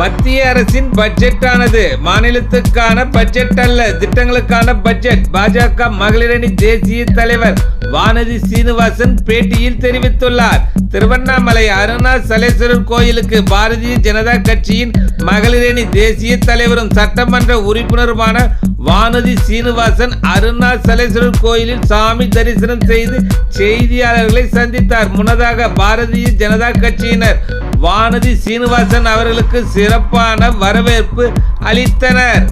மத்திய அரசின் பட்ஜெட் ஆனது மாநிலத்துக்கான பட்ஜெட் அல்ல திட்டங்களுக்கான பட்ஜெட். பாஜக மகளிரணி தேசிய தலைவர் வானதி சீனிவாசன் பேட்டியில் தெரிவித்துள்ளார். திருவண்ணாமலை அருணாசலேஸ்வரர் கோயிலுக்கு பாரதிய ஜனதா கட்சியின் மகளிரணி தேசிய தலைவரும் சட்டமன்ற உறுப்பினருமான வானதி சீனிவாசன் அருணாசலேஸ்வரர் கோயிலில் சாமி தரிசனம் செய்து செய்தியாளர்களை சந்தித்தார். முன்னதாக பாரதிய ஜனதா கட்சியினர் வானதி சீனிவாசன் அவர்களுக்கு சிறப்பான வரவேற்பு அளித்தனர்.